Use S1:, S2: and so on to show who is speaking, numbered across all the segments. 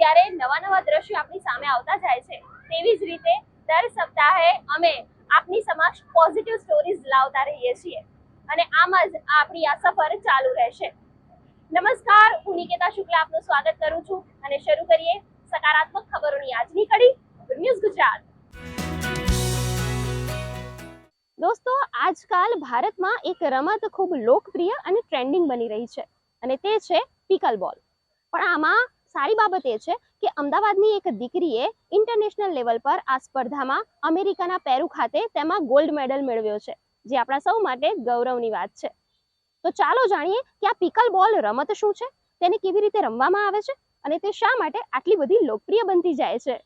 S1: ત્યારે નવા નવા દ્રશ્યો આપણી સામે આવતા જાય છે. તેવી જ રીતે દર સપ્તાહે અમે આપની સમક્ષ પોઝિટિવ સ્ટોરીઝ લાવતા રહીએ છીએ. અને આમ જ આપણી આ સફર ચાલુ રહેશે. નમસ્કાર, હું નિકેતા શુક્લા આપનું સ્વાગત કરું છું. અને શરૂ કરીએ સકારાત્મક ખબરોની આજની કડી ન્યૂઝ ગુજરાત. દોસ્તો, આજકાલ ભારતમાં એક રમત ખૂબ લોકપ્રિય અને ટ્રેન્ડિંગ બની રહી છે. અને તે છે પિકલ બોલ પણ આમાં સારી બાબત એ છે કે અમદાવાદની એક દીકરીએ ઇન્ટરનેશનલ લેવલ પર આ સ્પર્ધામાં અમેરિકાના પેરુ ખાતે તેમાં ગોલ્ડ મેડલ મેળવ્યો છે, જે આપણા સૌ માટે ગૌરવની વાત છે. તો ચાલો જાણીએ કે આ પિકલ બોલ રમત શું છે? તેને કેવી રીતે રમવામાં આવે છે? અને તે શા માટે આટલી બધી લોકપ્રિય બનતી જાય છે?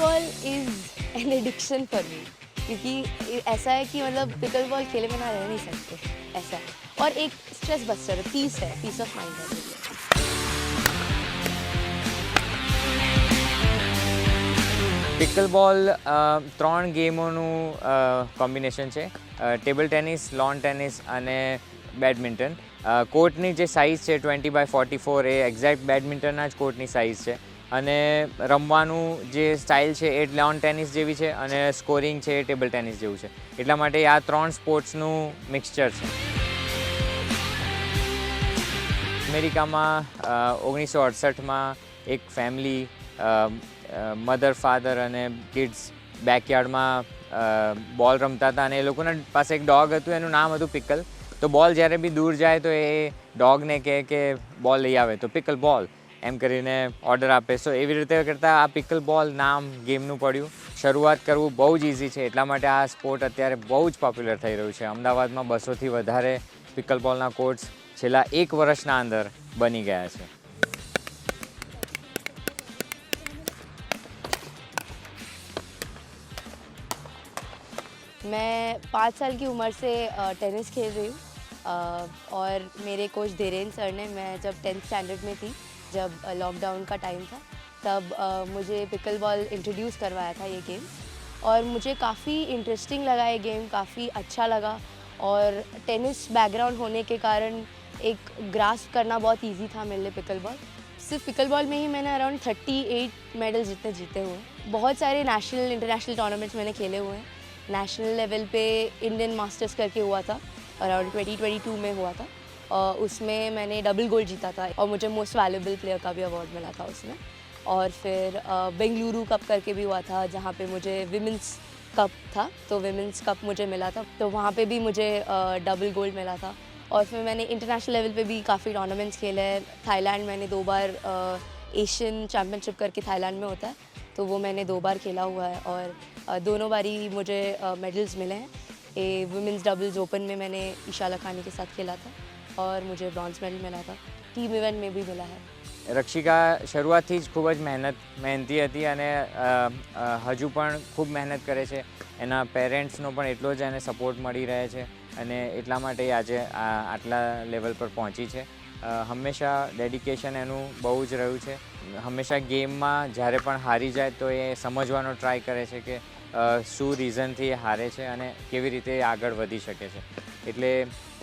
S2: Ball is an addiction for me क्योंकि ऐसा है कि मतलब पिकल बॉल खेले बिना रह नहीं सकते ऐसा है और एक स्ट्रेस बस्टर है पीस है पीस ऑफ माइंड है मेरे लिए।
S3: પિકલ બોલ ત્રણ ગેમોનું કોમ્બિનેશન છે ટેબલ ટેનિસ લોન ટેનિસ અને બેડમિન્ટન કોર્ટની જે સાઇઝ છે ટ્વેન્ટી બાય ફોર્ટી ફોર એ એક્ઝેક્ટ બેડમિન્ટનના જ કોર્ટની સાઇઝ છે અને રમવાનું જે સ્ટાઇલ છે એ લોન ટેનિસ જેવી છે અને સ્કોરિંગ છે એ ટેબલ ટેનિસ જેવું છે. એટલા માટે આ ત્રણ સ્પોર્ટ્સનું મિક્સચર છે. અમેરિકામાં ઓગણીસો અડસઠમાં એક ફેમિલી મધર ફાધર અને કિડ્સ બેકયાર્ડમાં બોલ રમતા હતા અને એ લોકોના પાસે એક ડોગ હતું, એનું નામ હતું પિકલ તો બોલ જ્યારે બી દૂર જાય તો એ ડોગને કહે કે બોલ લઈ આવે. તો પિકલ બોલ એમ કરીને ઓર્ડર આપે સો એવી રીતે કરતાં આ પિકલ બોલ નામ ગેમનું પડ્યું શરૂઆત કરવું બહુ જ ઇઝી છે એટલા માટે આ સ્પોર્ટ અત્યારે બહુ જ પોપ્યુલર થઈ રહ્યું છે અમદાવાદમાં બસોથી વધારે પિકલ બોલના કોર્ટ્સ છેલ્લા એક વર્ષના અંદર બની ગયા છે
S2: मैं पाँच साल की उम्र से अ, टेनिस खेल रही हूँ अ, और मेरे कोच धीरेन्द्र सर ने मैं जब टेंथ स्टैंडर्ड में थी जब लॉकडाउन का टाइम था तब अ, मुझे पिकल बॉल इंट्रोड्यूस करवाया था ये गेम और मुझे काफ़ी इंटरेस्टिंग लगा ये गेम काफ़ी अच्छा लगा और टेनिस बैकग्राउंड होने के कारण एक ग्रास करना बहुत इजी था मेरे लिए पिकल बॉल सिर्फ़ पिकल बॉल में ही मैंने अराउंड थर्टी एट मेडल जितने जीते हुए बहुत सारे नेशनल इंटरनेशनल टूर्नामेंट्स मैंने खेले हुए हैं। नेशनल लेवल पे इंडियन मास्टर्स करके हुआ था अराउंड 2022 में हुआ था। उसमें मैंने डबल गोल्ड जीता था और मुझे मोस्ट वैल्यूबल प्लेयर का भी अवार्ड मिला था उसमें। और फिर बेंगलुरु कप करके भी हुआ था, जहाँ पे मुझे विमेंस कप था तो विमेंस कप मुझे मिला था तो वहाँ पे भी मुझे डबल गोल्ड मिला था। और फिर मैंने इंटरनेशनल लेवल पे भी काफ़ी टूर्नामेंट्स खेले हैं। थाईलैंड मैंने दो बार एशियन चैम्पियनशिप करके थाईलैंड में होता है तो वो मैंने दो बार खेला हुआ है और दोनों बारी मुझे मेडल्स मिले हैं। ए वुमेंस डबल्स ओपन में मैंने ईशा लखानी के साथ खेला था। और मुझे ब्रॉन्ज मेडल मिला था टीम इवेंट में भी मिला है
S3: રક્ષિકા શરૂઆતથી જ ખૂબ જ મહેનત મહેનતી હતી અને અ, અ, હજુ પણ ખૂબ મહેનત કરે છે એના પેરેન્ટ્સનો પણ એટલો જ એને સપોર્ટ મળી રહે છે અને એટલા માટે એ આજે આ આટલા લેવલ પર પહોંચી છે અ, હંમેશા ડેડિકેશન એનું બહુ જ રહ્યું છે હંમેશા ગેમમાં જ્યારે પણ હારી જાય તો એ સમજવાનો ટ્રાય કરે છે કે અ, શું રીઝનથી એ હારે છે અને કેવી રીતે એ આગળ વધી શકે છે એટલે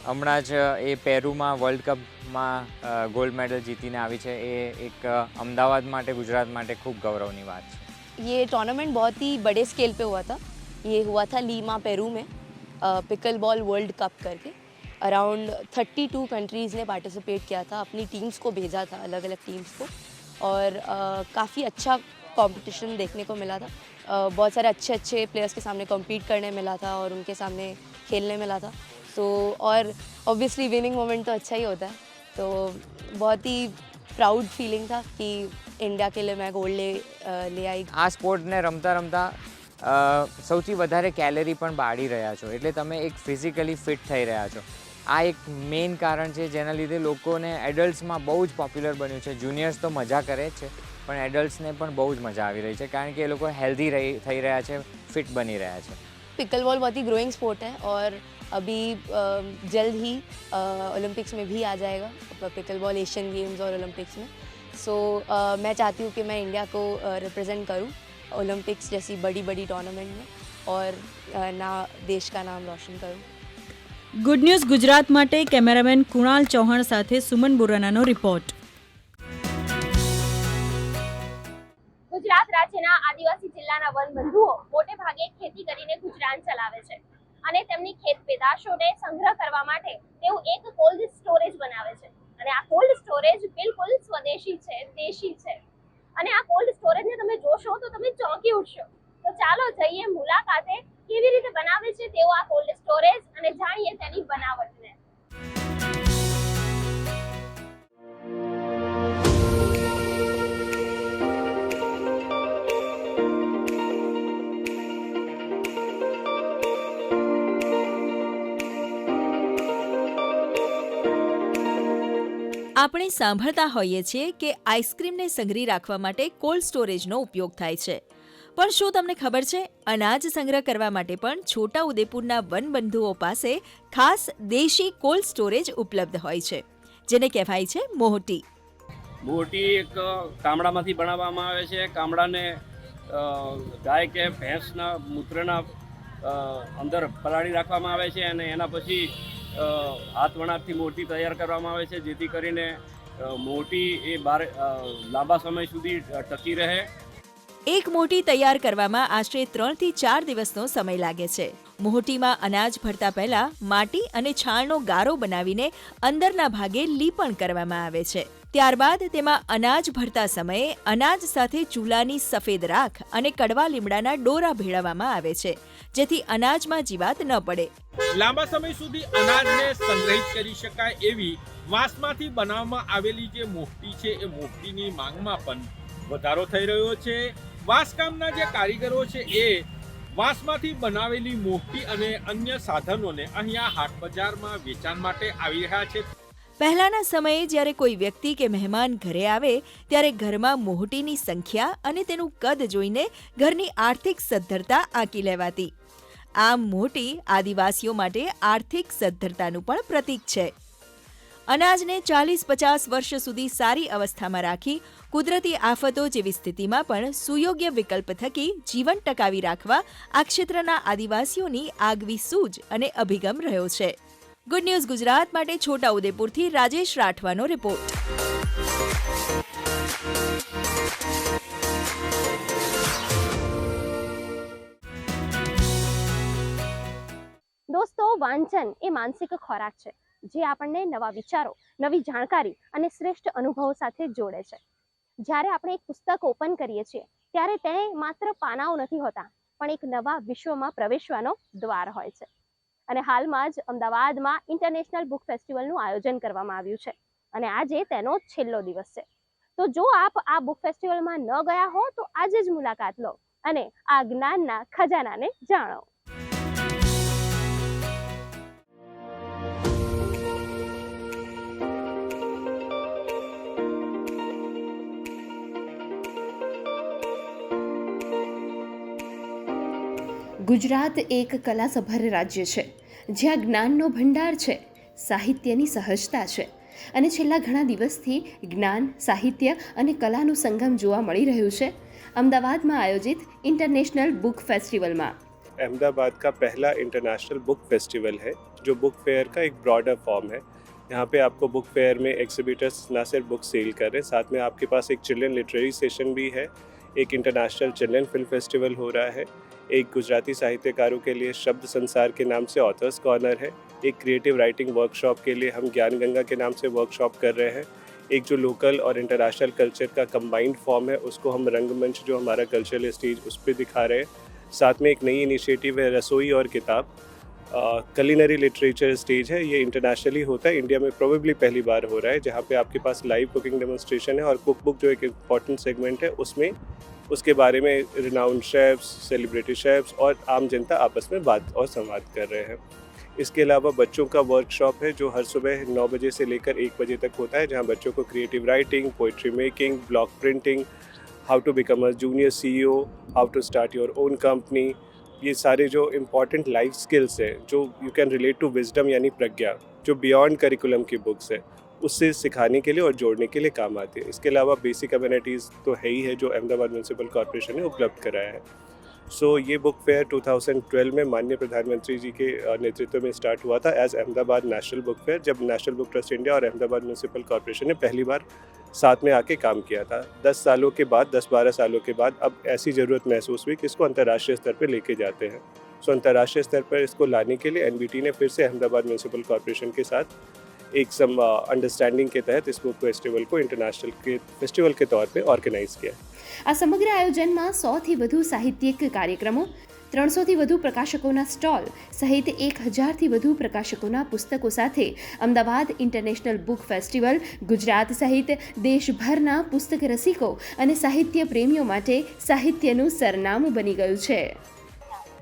S3: હમણાં જ એ પેરુમાં વર્લ્ડ કપમાં ગોલ્ડ મેડલ જીતીને આવી છે એ એક અ, અમદાવાદ માટે ગુજરાત માટે ખૂબ ગૌરવની વાત છે
S2: ये टूर्नामेंट बहुत ही बड़े स्केल पे हुआ था ये हुआ था लीमा पेरू में पिकल बॉल वर्ल्ड कप करके अराउंड 32 कंट्रीज़ ने पार्टिसिपेट किया था अपनी टीम्स को भेजा था अलग अलग टीम्स को और काफ़ी अच्छा कंपटीशन देखने को मिला था अ, बहुत सारे अच्छे अच्छे प्लेयर्स के सामने कम्पीट करने मिला था और उनके सामने खेलने मिला था तो और ऑब्वियसली विनिंग मोमेंट तो अच्छा ही होता है तो बहुत ही प्राउड फीलिंग था कि इंडिया के लिए मैं गोल्ड ले अ, ले आई
S3: આ સ્પોર્ટને રમતા રમતા અ, સૌથી વધારે કેલેરી પણ બાળી રહ્યા છો એટલે તમે એક ફિઝિકલી ફિટ થઈ રહ્યા છો આ એક મેઇન કારણ છે જેના લીધે લોકોને એડલ્ટ્સમાં બહુ જ પોપ્યુલર બન્યું છે જુનિયર્સ તો મજા કરે જ છે પણ એડલ્ટ્સને પણ બહુ જ મજા આવી રહી છે કારણ કે એ લોકો હેલ્ધી રહી થઈ રહ્યા છે ફિટ બની રહ્યા છે
S2: पिकल बॉल बहुत ही ग्रोइंग स्पोर्ट है और अभी अ, जल्द ही ओलंपिक्स में भी आ जाएगा पिकल बॉल एशियन गेम्स और ओलंपिक्स में सो मैं चाहती हूँ कि मैं इंडिया को रिप्रेजेंट करूँ ओलंपिक्स जैसी बड़ी बड़ी टूर्नामेंट में और अ, ना देश का नाम रोशन करूँ
S4: ગુડ ન્યૂઝ ગુજરાત માટે કેમેરામેન કુણાલ ચૌહાણ સાથે સુમન બોરાનાનો રિપોર્ટ
S1: ગુજરાત રાજ્યના આદિવાસી જિલ્લાના વન બંધુઓ મોટે ભાગે ખેતી કરીને ગુજરાન ચલાવે છે અને તેમની ખેત પેદાશોને સંગ્રહ કરવા માટે તેઓ એક કોલ્ડ સ્ટોરેજ બનાવે છે. અને આ કોલ્ડ સ્ટોરેજ બિલકુલ સ્વદેશી છે, દેશી છે. અને આ કોલ્ડ સ્ટોરેજને તમે જોશો તો તમે ચોંકી ઉઠશો. તો ચાલો જઈએ મુલાકાતે કેવી રીતે બનાવે છે તેઓ આ કોલ્ડ સ્ટોરેજ અને જાણીએ તેની બનાવટને.
S4: આપણે સાંભળતા હોઈએ છીએ કે આઈસ્ક્રીમને સંગ્રહી રાખવા માટે કોલ્ડ સ્ટોરેજનો ઉપયોગ થાય છે. પણ શું તમને ખબર છે? અનાજ સંગ્રહ કરવા માટે પણ છોટા ઉદેપુરના વનબંધુઓ પાસે ખાસ દેશી કોલ્ડ સ્ટોરેજ ઉપલબ્ધ હોય છે. જેને કહેવાય છે મોહટી.
S5: મોહટી એક કામડામાંથી બનાવવામાં આવે છે. કામડાને ગાય કે ભેંસના મૂત્રના અંદર પલાળી રાખવામાં આવે છે અને એના પછી અ, હાથ વણાટથી મોટી તૈયાર કરવામાં આવે છે જેથી કરીને મોટી એ બાર લાંબા સમય સુધી ટકી રહે.
S4: એક મોટી તૈયાર કરવામાં આશરે ત્રણથી ચાર દિવસનો સમય લાગે છે. મોહટીમાં અનાજ ભરતા પહેલા માટી અને છાણનો ગારો બનાવીને અંદરના ભાગે લીપણ કરવામાં આવે છે. ત્યારબાદ તેમાં અનાજ ભરતા સમયે અનાજ સાથે ચૂલાની સફેદ રાખ અને કડવા લીમડાના ડોરા ભેળવવામાં આવે છે, જેથી અનાજમાં જીવાત ન પડે.
S6: લાંબા સમય સુધી અનાજને સંગ્રહિત કરી શકાય એવી વાંસમાંથી બનાવવામાં આવેલી જે મોહટી છે, એ મોહટીની માંગમાં પણ વધારો થઈ રહ્યો છે. વાંસકામના જે કારીગરો છે, એ વાંસમાંથી બનાવેલી મોહટી અને અન્ય સાધનોને અહીંયા હાટ બજારમાં વેચાણ માટે આવી રહ્યા છે.
S4: પહેલાના સમયે જ્યારે કોઈ વ્યક્તિ કે મહેમાન ઘરે આવે, ત્યારે ઘરમાં મોહટીની સંખ્યા અને તેનું કદ જોઈને ઘરની આર્થિક સદ્ધરતા આંકી લેવાતી. આમ મોટી આદિવાસીઓ માટે આર્થિક સદ્ધરતાનું પણ પ્રતીક છે. અનાજને ચાલીસ પચાસ વર્ષ સુધી સારી અવસ્થામાં રાખી, કુદરતી આફતો જેવી સ્થિતિમાં પણ સુયોગ્ય વિકલ્પ થકી જીવન ટકાવી રાખવા આ ક્ષેત્રના આદિવાસીઓની આગવી સૂઝ અને અભિગમ રહ્યો છે. ગુડ ન્યૂઝ ગુજરાત માટે છોટા ઉદેપુરથી રાજેશ રાઠવાનો રિપોર્ટ
S1: દોસ્તો, વાંચન એ માનસિક ખોરાક છે, જે આપણને નવા વિચારો, નવી જાણકારી અને શ્રેષ્ઠ અનુભવો સાથે જોડે છે. જ્યારે આપણે એક પુસ્તક ઓપન કરીએ છીએ, ત્યારે તે માત્ર પાનાઓ નથી હોતા, પણ એક નવા વિશ્વમાં પ્રવેશવાનો દ્વાર હોય છે. અને હાલમાં જ અમદાવાદમાં ઇન્ટરનેશનલ બુક ફેસ્ટિવલનું આયોજન કરવામાં આવ્યું છે. અને આજે તેનો છેલ્લો દિવસ છે. તો જો આપ આ બુક ફેસ્ટિવલમાં ન ગયા હો, તો આજે જ મુલાકાત લો અને આ જ્ઞાનના ખજાનાને જાણો.
S7: ગુજરાત એક કલાસભર રાજ્ય છે જ્યાં જ્ઞાનનો ભંડાર છે સાહિત્યની સહજતા છે અને છેલ્લા ઘણા દિવસથી જ્ઞાન સાહિત્ય અને કલાનું સંગમ જોવા મળી રહ્યું છે અમદાવાદમાં આયોજિત ઇન્ટરનેશનલ બુક ફેસ્ટિવલમાં
S8: अहमदाबाद का पहला इंटरनेशनल बुक फेस्टिवल है जो बुक फेयर का एक ब्रॉडर फॉर्म है यहाँ पे आपको बुक फेयर में एग्जिबिटर्स ना सिर्फ बुक सेल कर रहे हैं साथ में आपके पास एक चिल्ड्रन लिटरेरी सेशन भी है एक इंटरनेशनल चिल्ड्रन फिल्म फेस्टिवल हो रहा है एक गुजराती साहित्यकारों के लिए शब्द संसार के नाम से ऑथर्स कॉर्नर है। एक क्रिएटिव राइटिंग वर्कशॉप के लिए हम ज्ञान गंगा के नाम से वर्कशॉप कर रहे हैं। एक जो लोकल और इंटरनेशनल कल्चर का कंबाइंड फॉर्म है, उसको हम रंगमंच जो हमारा कल्चरल स्टेज उस पर दिखा रहे हैं। साथ में एक नई इनिशिएटिव है, रसोई और किताब। कलिनरी लिटरेचर स्टेज है, ये इंटरनेशनली होता है। इंडिया में प्रोबेबली पहली बार हो रहा है, जहाँ पे आपके पास लाइव कुकिंग डेमोन्स्ट्रेशन है और कुक बुक जो एक इंपॉर्टेंट सेगमेंट है, उसमें उसके बारे में रिनाउंड शेफ्स सेलिब्रिटी शेफ्स और आम जनता आपस में बात और संवाद कर रहे हैं। इसके अलावा बच्चों का वर्कशॉप है जो हर सुबह नौ बजे से लेकर एक बजे तक होता है, जहाँ बच्चों को creative writing poetry making blog printing how to become a junior CEO how to start your own company ये सारे जो इंपॉर्टेंट लाइफ स्किल्स हैं, जो you can relate to wisdom यानी प्रज्ञा, जो बियॉन्ड करिकुलम की बुक्स है। उससे सिखाने के लिए और जोड़ने के लिए काम आती है। इसके अलावा बेसिक अम्यूनिटीज़ तो है ही है जो अहमदाबाद म्यूनसिपल कॉरपोरेशन ने उपलब्ध कराया है। सो so, ये बुक फेयर 2012 में माननीय प्रधानमंत्री जी के नेतृत्व में स्टार्ट हुआ था as Ahmedabad National Book Fair जब नेशनल बुक ट्रस्ट इंडिया और अहमदाबाद म्यूनसिपल कॉरपोरेशन ने पहली बार साथ में आके काम किया था। दस सालों के बाद दस बारह सालों के बाद अब ऐसी ज़रूरत महसूस हुई कि इसको अंतर्राष्ट्रीय स्तर पर लेके जाते हैं। सो so, अंतर्राष्ट्रीय स्तर पर इसको लाने के लिए एनबीटी ने फिर से अहमदाबाद म्यूनसिपल कॉरपोरेशन के साथ एक सम अंडरस्टैंडिंग के तहत इस बुक फेस्टिवल को इंटरनेशनल के फेस्टिवल के तौर पे ऑर्गेनाइज किया
S7: આ સમગ્ર આયોજનમાં સોથી વધુ સાહિત્યિક કાર્યક્રમો ત્રણસોથી વધુ પ્રકાશકોના સ્ટોલ સહિત એક હજારથી વધુ પ્રકાશકોના પુસ્તકો સાથે Ahmedabad international book festival Gujarat સહિત દેશભરના પુસ્તક રસિકો અને સાહિત્ય પ્રેમીઓ માટે સાહિત્યનું સરનામું બની ગયું છે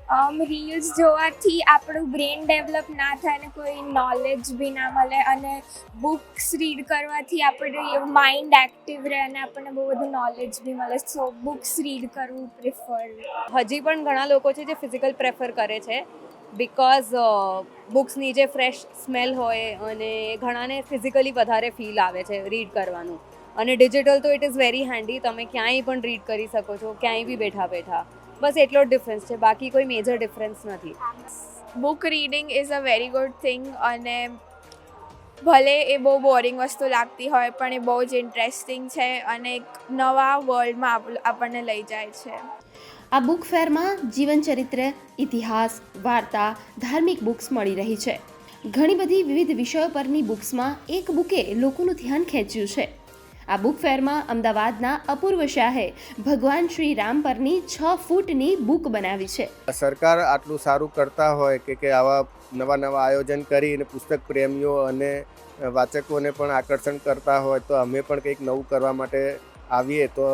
S9: રીલ્સ જોવાથી આપણું બ્રેન ડેવલપ ના થાય અને કોઈ નોલેજ બી ના મળે અને બુક્સ રીડ કરવાથી આપણે માઇન્ડ એક્ટિવ રહે અને આપણને બહુ બધું નોલેજ બી મળે. સો બુક્સ રીડ કરવું પ્રિફર
S2: હજી પણ ઘણા લોકો છે જે ફિઝિકલ પ્રેફર કરે છે બિકોઝ બુક્સની જે ફ્રેશ સ્મેલ હોય અને ઘણાને ફિઝિકલી વધારે ફીલ આવે છે રીડ કરવાનું. અને ડિજિટલ તો ઇટ ઇઝ વેરી હેન્ડી તમે ક્યાંય પણ રીડ કરી શકો છો, ક્યાંય બી બેઠા બેઠા. બસ એટલો જ ડિફરન્સ છે બાકી કોઈ મેજર ડિફરન્સ નથી.
S9: Book reading is a very good thing અને ભલે એ બહુ બોરિંગ વસ્તુ લાગતી હોય પણ એ બહુ જ ઇન્ટરેસ્ટિંગ છે અને એક નવા વર્લ્ડમાં આપણને લઈ જાય છે.
S7: આ બુક ફેરમાં જીવનચરિત્ર ઇતિહાસ વાર્તા ધાર્મિક બુક્સ મળી રહી છે. ઘણી બધી વિવિધ વિષયો પરની બુક્સમાં એક બુકે લોકોનું ધ્યાન ખેંચ્યું છે. આ બુક ફેરમાં અમદાવાદના અપૂર્વ શાહે ભગવાન શ્રી રામ પરની છ ફૂટની બુક બનાવી છે.
S10: સરકાર આટલું સારું કરતા હોય કે કે આવા નવા નવા આયોજન કરીને પુસ્તક પ્રેમીઓ અને વાચકોને પણ આકર્ષણ કરતા હોય તો અમે પણ કંઈક નવું કરવા માટે આવીએ તો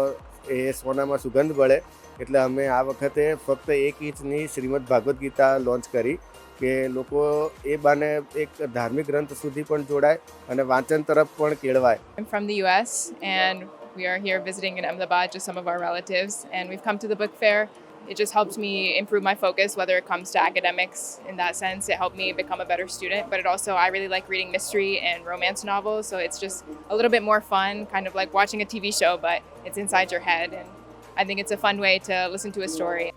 S10: એ સોનામાં સુગંધ બળે. એટલે અમે આ વખતે ફક્ત એક ઇંચની શ્રીમદ ભાગવદ્ ગીતા લોન્ચ કરી. કે લોકો એ બાને એક ધાર્મિક ગ્રંથ સુધી પણ જોડાય અને વાંચન તરફ પણ કેળવાય
S11: I'm from the US and we are here visiting in Ahmedabad, just some of our relatives, and we've come to the book fair. It just helps me improve my focus, whether it comes to academics in that sense. It helped me become a better student, but it also, I really like reading mystery and romance novels, so it's just a little bit more fun, kind of like watching a TV show, but it's inside your head. And I think it's a fun way to listen to a story.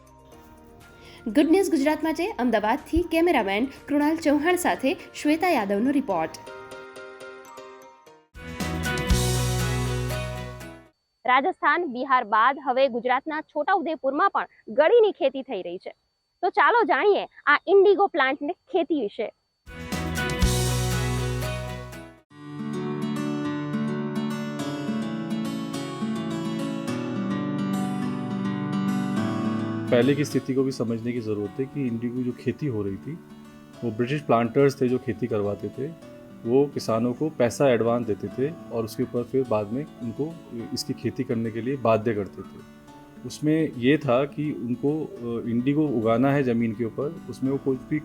S7: Good news ગુજરાતમાં છે. અમદાવાદથી cameraman Krunal Chauhan સાથે શ્વેતા યાદવનો report
S1: Rajasthan, Bihar બાદ હવે ગુજરાતના છોટાઉદેપુરમાં પણ ગળીની ખેતી થઈ રહી છે. તો ચાલો જાણીએ આ ઇન્ડિગો પ્લાન્ટની ખેતી વિશે.
S12: पहले की स्थिति को भी समझने की ज़रूरत है कि इंडिगो जो खेती हो रही थी, वो ब्रिटिश प्लांटर्स थे जो खेती करवाते थे, वो किसानों को पैसा एडवांस देते थे और उसके ऊपर फिर बाद में उनको इसकी खेती करने के लिए बाध्य करते थे। उसमें ये था कि उनको इंडिगो उगाना है ज़मीन के ऊपर, उसमें वो कुछ भी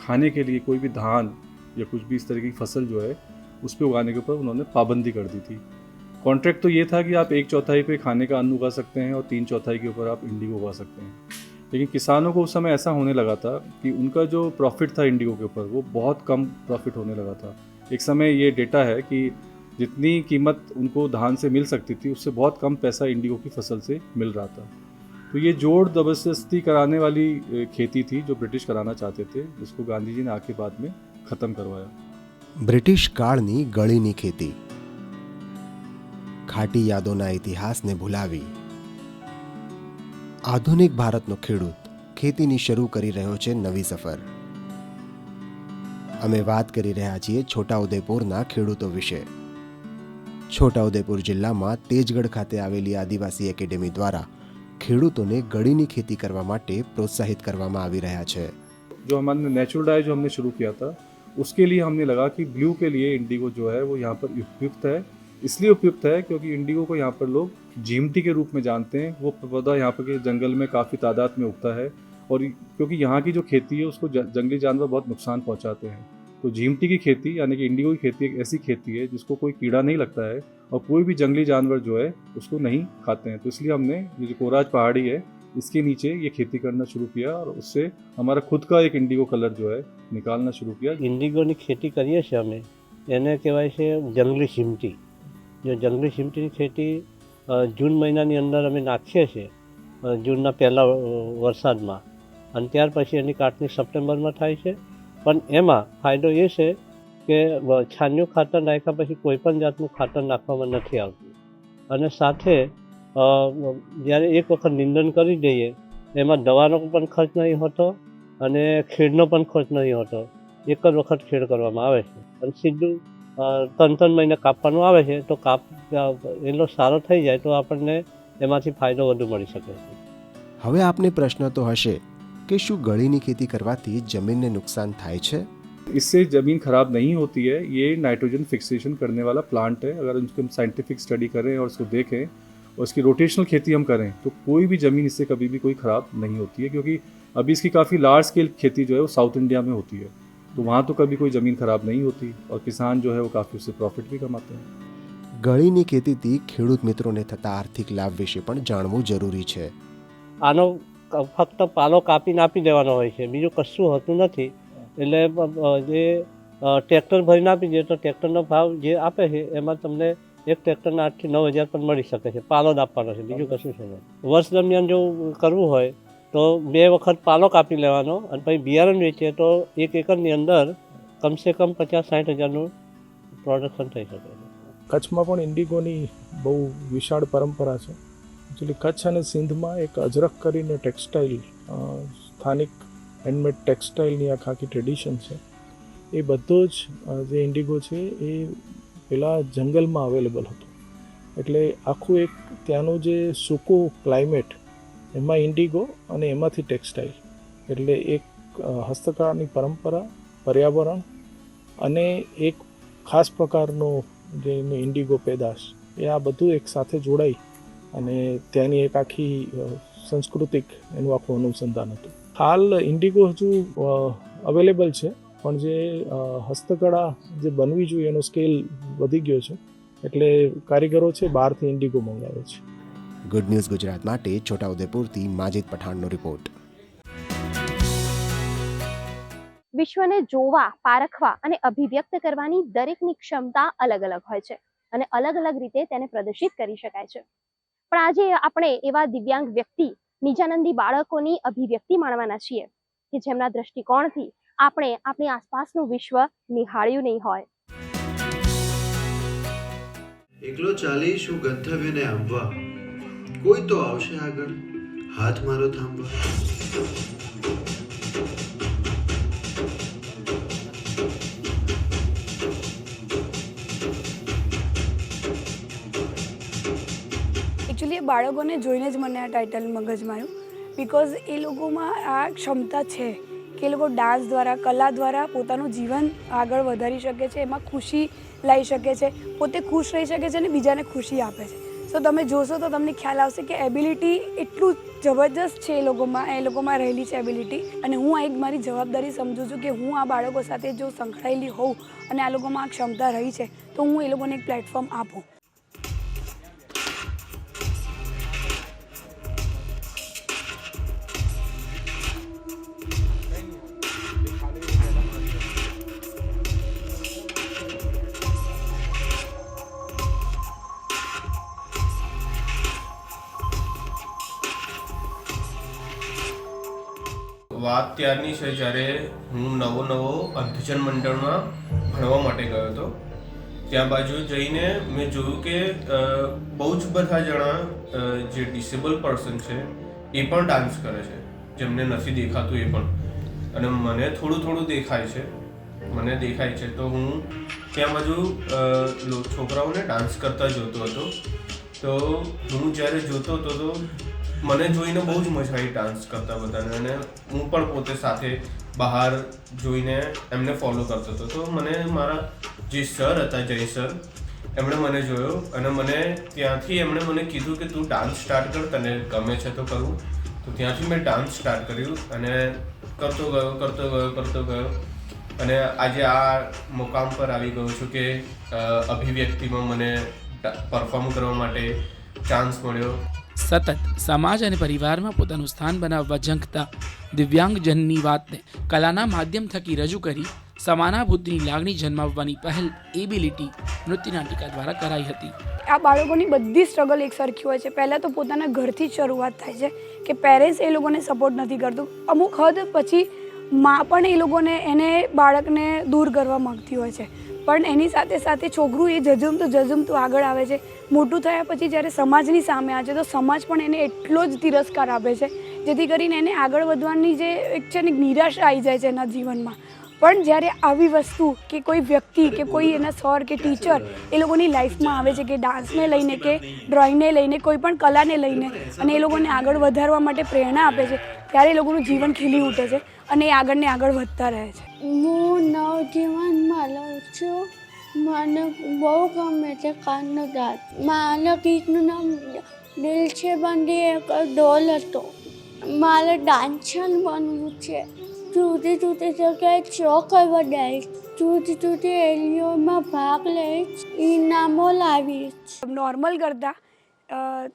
S12: खाने के लिए कोई भी धान या कुछ भी इस तरह की फ़सल जो है, उस पर उगाने के ऊपर उन्होंने पाबंदी कर दी थी। कॉन्ट्रैक्ट तो ये था कि आप एक चौथाई पे खाने का अन्न उगा सकते हैं और तीन चौथाई के ऊपर आप इंडिगो उगा सकते हैं लेकिन किसानों को उस समय ऐसा होने लगा था कि उनका जो प्रॉफिट था इंडिगो के ऊपर वो बहुत कम प्रॉफिट होने लगा था एक समय ये डेटा है कि जितनी कीमत उनको धान से मिल सकती थी उससे बहुत कम पैसा इंडिगो की फसल से मिल रहा था तो ये जोड़ जबरदस्ती कराने वाली ए, खेती थी जो ब्रिटिश कराना चाहते थे जिसको गांधी जी ने आके बाद में ख़त्म करवाया
S13: બ્રિટિશ કાળની ગળીની ખેતી ખાટી યાદોના ઇતિહાસને ભૂલાવી આધુનિક ભારતનો ખેડૂત ખેતીની શરૂ કરી રહ્યો છે નવી સફર અમે વાત કરી રહ્યા છીએ છોટાઉદેપુરના ખેડૂતો વિશે છોટાઉદેપુર જિલ્લામાં તેજગઢ ખાતે આવેલી આદિવાસી એકેડેમી દ્વારા ખેડૂતોને ગળીની ખેતી કરવા માટે પ્રોત્સાહિત કરવામાં આવી રહ્યા છે
S12: जो हमारे नेचुरल डाई जो हमने शुरू किया था उसके लिए हमने लगा कि ब्लू के लिए इंडिगो जो है वो यहाँ पर उपयुक्त है इसलिए उपयुक्त है क्योंकि इंडिगो को यहाँ पर लोग जीमटी के रूप में जानते हैं। वो पौधा यहाँ पर के जंगल में काफ़ी तादाद में उगता है और क्योंकि यहाँ की जो खेती है, उसको जंगली जानवर बहुत नुकसान पहुँचाते हैं। तो जीमटी की खेती, यानी कि इंडिगो की खेती एक ऐसी खेती है, जिसको कोई कीड़ा नहीं लगता है और कोई भी जंगली जानवर जो है, उसको नहीं खाते हैं। तो इसलिए हमने ये जो कोराज पहाड़ी है, इसके नीचे ये खेती करना शुरू किया और उससे हमारा खुद का एक इंडिगो कलर जो है, निकालना शुरू किया।
S14: इंडिगो ने खेती करी है शामे यानी कहवाई से जंगली चिमटी જો જંગલી સિમટીની ખેતી જૂન મહિનાની અંદર અમે નાખીએ છીએ. જૂનના પહેલાં વરસાદમાં. અને ત્યાર પછી એની કાટણી સપ્ટેમ્બરમાં થાય છે. પણ એમાં ફાયદો એ છે કે છાણિયું ખાતર નાખ્યા પછી કોઈ પણ જાતનું ખાતર નાખવામાં નથી આવતું. અને સાથે જ્યારે એક વખત નિંદન કરી દઈએ, એમાં દવાનો પણ ખર્ચ નહીં હોતો અને ખેડનો પણ ખર્ચ નહીં હોતો. એક જ વખત ખેડ કરવામાં આવે છે. અને સીધું ત્રણ ત્રણ મહિને કાપવાનું આવે છે તો કાપ અ, એટલો સારો થઈ જાય તો આપણને એમાંથી ફાયદો વધુ મળી શકે છે
S13: હવે આપને પ્રશ્ન તો હશે કે શું ગળીની ખેતી કરવાથી જમીનને નુકસાન થાય છે
S12: इससे ज़मीन खराब नहीं होती है ये नाइट्रोजन फिक्सेशन करने वाला प्लांट है अगर उसकी हम साइंटिफिक स्टडी करें और उसको देखें और उसकी रोटेशनल खेती हम करें तो कोई भी ज़मीन इससे कभी भी कोई ख़राब नहीं होती है क्योंकि अभी इसकी काफ़ी लार्ज स्केल खेती जो है वो साउथ इंडिया में होती है तो वहाँ तो कभी कोई ज़मीन ख़राब नहीं होती और किसान जो है वो काफ़ी उससे प्रॉफिट भी कमाते हैं
S13: ગળીની ખેતીથી ખેડૂત મિત્રોને થતા આર્થિક લાભ વિશે પણ જાણવું જરૂરી છે
S14: આનો ક- ફક્ત પાલો કાપીને આપી દેવાનો હોય છે બીજું કશું હોતું નથી એટલે અ, જે અ, ટ્રેક્ટર ભરીને આપી દે તો ટ્રેક્ટરનો ભાવ જે આપે છે એમાં તમને એક ટ્રેક્ટરના આઠથી નવ હજાર પણ મળી શકે છે પાલો જ આપવાનો છે બીજું કશું છે નહીં વર્ષ દરમિયાન જો કરવું હોય તો બે વખત પાલો કાપી લેવાનો અને પછી બિયારણ વેચીએ તો એક એકરની અંદર કમસે કમ પચાસ સાઠ હજારનું પ્રોડક્શન થઈ શકે.
S15: કચ્છમાં પણ ઇન્ડિગોની બહુ વિશાળ પરંપરા છે. એકચ્યુઅલી કચ્છ અને સિંધમાં એક અજરક કરીને ટેક્સટાઇલ સ્થાનિક હેન્ડમેડ ટેક્સટાઇલની આ આખી ટ્રેડિશન છે. એ બધો જ જે ઇન્ડિગો છે એ પેલા જંગલમાં અવેલેબલ હતો. એટલે આખું એક ત્યાંનું જે સૂકું ક્લાઇમેટ એમાં ઇન્ડિગો અને એમાંથી ટેક્સટાઇલ. એટલે એક હસ્તકળાની પરંપરા, પર્યાવરણ અને એક ખાસ પ્રકારનો જે ઇન્ડિગો પેદાશ, એ આ બધું એક સાથે જોડાઈ અને ત્યાંની એક આખી સંસ્કૃતિક એનું આખું અનુસંધાન હતું. હાલ ઇન્ડિગો હજુ અવેલેબલ છે, પણ જે હસ્તકળા જે બનવી જોઈએ એનો સ્કેલ વધી ગયો છે. એટલે કારીગરો છે, બહારથી ઇન્ડિગો મંગાવે છે.
S13: ગુડ ન્યૂઝ ગુજરાત માટે છોટાઉદેપુરથી માજિદ પઠાણનો રિપોર્ટ
S1: વિશ્વને જોવા પારખવા અને અભિવ્યક્ત કરવાની દરેકની ક્ષમતા અલગ અલગ હોય છે અને અલગ અલગ રીતે તેને પ્રદર્શિત કરી શકાય છે. પણ આજે આપણે એવા દિવ્યાંગ વ્યક્તિ નિજાનંદી બાળકોની અભિવ્યક્તિ માણવાના છીએ કે જેમના દ્રષ્ટિકોણથી આપણે આપણી આસપાસનું વિશ્વ નિહાળ્યું નહીં હોય.
S16: એકલો ચાલી શું ગંતવ્યને આંબવા? કોઈ તો આવશે આગળ. હાથ મારો થાંભવા
S17: એકચ્યુઅલી એ બાળકોને જોઈને જ મને આ ટાઇટલ મગજમાં આવ્યું બિકોઝ એ લોકોમાં આ ક્ષમતા છે કે એ લોકો ડાન્સ દ્વારા, કલા દ્વારા પોતાનું જીવન આગળ વધારી શકે છે, એમાં ખુશી લાવી શકે છે, પોતે ખુશ રહી શકે છે અને બીજાને ખુશી આપે છે. સો તમે જોશો તો તમને ખ્યાલ આવશે કે એબિલિટી એટલું જબરજસ્ત છે એ લોકોમાં એ લોકોમાં રહેલી છે એબિલિટી અને હું આ એક મારી જવાબદારી સમજું છું કે હું આ બાળકો સાથે જો સંકળાયેલી હોઉં અને આ લોકોમાં આ ક્ષમતા રહી છે, તો હું એ લોકોને એક પ્લેટફોર્મ આપું.
S18: વાત ત્યારની છે જ્યારે હું નવો નવો અંધજન મંડળમાં ભણવા માટે ગયો હતો. ત્યાં બાજુ જઈને મેં જોયું કે બહુ જ બધા જણા જે ડિસેબલ પર્સન છે, એ પણ ડાન્સ કરે છે. જેમને નથી દેખાતું એ પણ. અને મને થોડું થોડું દેખાય છે. મને દેખાય છે. તો હું ત્યાં બાજુ છોકરાઓને ડાન્સ કરતા જોતો હતો. તો હું જ્યારે જોતો હતો તો મને જોઈને બહુ જ મજા આવી ડાન્સ કરતા બધાને અને હું પણ પોતે સાથે બહાર જોઈને એમને ફોલો કરતો હતો. તો મને મારા જે સર હતા, જય સર એમણે મને જોયો અને મને ત્યાંથી એમણે મને કીધું કે તું ડાન્સ સ્ટાર્ટ કર, તને ગમે છે તો કરું. તો ત્યાંથી મેં ડાન્સ સ્ટાર્ટ કર્યું અને કરતો ગયો કરતો ગયો કરતો ગયો. અને આજે આ મુકામ પર આવી ગયો છું કે અભિવ્યક્તિમાં મને પરફોર્મ કરવા માટે ચાન્સ મળ્યો.
S19: સતત સમાજ અને પરિવારમાં પોતાનું સ્થાન બનાવવા ઝંખતા દિવ્યાંગજનની વાતને કલાના માધ્યમ થકી રજૂ કરી સમાનાભૂતિની લાગણી જન્માવવાની પહેલ એબિલિટી નૃત્યનાટિકા દ્વારા કરાઈ હતી.
S17: આ બાળકોની બધી સ્ટ્રગલ એક સરખી હોય છે. પહેલાં તો પોતાના ઘરથી જ શરૂઆત થાય છે કે પેરેન્ટ્સ એ લોકોને સપોર્ટ નથી કરતું. અમુક હદ પછી મા પણ એ લોકોને એને બાળકને દૂર કરવા માગતી હોય છે. પણ એની સાથે સાથે છોકરું એ જજુમતું જજુમતું આગળ આવે છે. મોટું થયા પછી જ્યારે સમાજની સામે આવે છે, તો સમાજ પણ એને એટલો જ તિરસ્કાર આપે છે, જેથી કરીને એને આગળ વધવાની જે એક છે ને નિરાશા આવી જાય છે એના જીવનમાં. પણ જ્યારે આવી વસ્તુ કે કોઈ વ્યક્તિ કે કોઈ એના સર કે ટીચર એ લોકોની લાઈફમાં આવે છે કે ડાન્સને લઈને કે ડ્રોઈંગને લઈને, કોઈ પણ કલાને લઈને અને એ લોકોને આગળ વધારવા માટે પ્રેરણા આપે છે, ત્યારે એ લોકોનું જીવન ખીલી ઉઠે છે અને એ આગળને આગળ વધતા રહે છે.
S20: હું નવજીવનમાં લઉં છું. મને બહુ ગમે છે કાનનો દાંત. મારા ગીતનું નામ દિલ છે બંધી એક ડોલ હતો. મારે ડાન્સર બનવું છે. જુદી જુદી જગ્યાએ ચોક કરવા દઈશ જુદી જુદી એલિયોમાં ભાગ લઈશ ઇનામો લાવીશ
S17: નોર્મલ કરતાં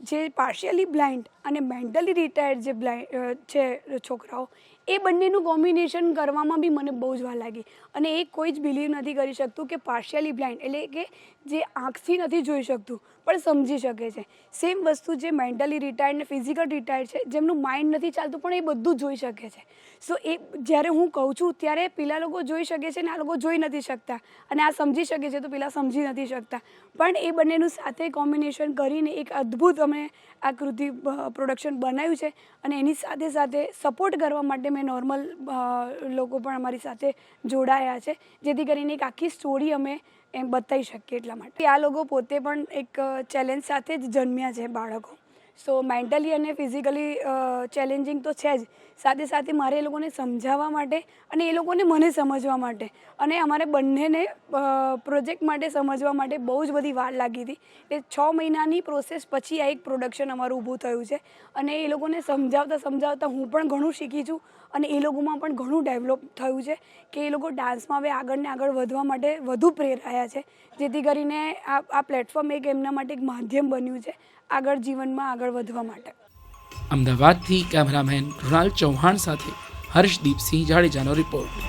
S17: જે પાર્શિયલી બ્લાઇન્ડ અને મેન્ટલી રિટાયર્ડ જે બ્લાઇન્ડ છે છોકરાઓ એ બંનેનું કોમ્બિનેશન કરવામાં બી મને બહુ જ વાર લાગી. અને એ કોઈ જ બિલીવ નથી કરી શકતું કે પાર્શિયલી બ્લાઇન્ડ એટલે કે જે આંખથી નથી જોઈ શકતું, પણ સમજી શકે છે. સેમ વસ્તુ જે મેન્ટલી રિટાયર્ડ ને ફિઝિકલ રિટાયર્ડ છે, જેમનું માઇન્ડ નથી ચાલતું, પણ એ બધું જોઈ શકે છે. સો એ જ્યારે હું કહું છું, ત્યારે પેલા લોકો જોઈ શકે છે ને આ લોકો જોઈ નથી શકતા. અને આ સમજી શકે છે, તો પેલા સમજી નથી શકતા. પણ એ બંનેનું સાથે કોમ્બિનેશન કરીને એક અદ્ભુત અમે આ કૃતિ પ્રોડક્શન બનાવ્યું છે. અને એની સાથે સાથે સપોર્ટ કરવા માટે મેં નોર્મલ લોકો પણ અમારી સાથે જોડાયા છે. જેથી કરીને એક આખી સ્ટોરી અમે એમ બતાવી શકીએ એટલા માટે. આ લોકો પોતે પણ એક ચેલેન્જ સાથે જ જન્મ્યા છે બાળકો. સો મેન્ટલી અને ફિઝિકલી ચેલેન્જિંગ તો છે જ. સાથે સાથે મારે એ લોકોને સમજાવવા માટે અને એ લોકોને મને સમજવા માટે અને અમારે બંનેને પ્રોજેક્ટ માટે સમજવા માટે બહુ જ બધી વાર લાગી હતી. એ છ મહિનાની પ્રોસેસ પછી આ એક પ્રોડક્શન અમારું ઊભું થયું છે. અને એ લોકોને સમજાવતા સમજાવતા હું પણ ઘણું શીખી છું અને એ લોકોમાં પણ ઘણું ડેવલપ થયું છે કે એ લોકો ડાન્સમાં હવે આગળ ને આગળ વધવા માટે વધુ પ્રેરાયા છે. જેથી કરીને આ આ પ્લેટફોર્મ એક એમના માટે એક માધ્યમ બન્યું છે આગળ જીવનમાં આગળ વધવા માટે.
S19: અમદાવાદથી કેમેરામેન કૃણાલ ચૌહાણ સાથે હર્ષદીપસિંહ જાડેજાનો રિપોર્ટ.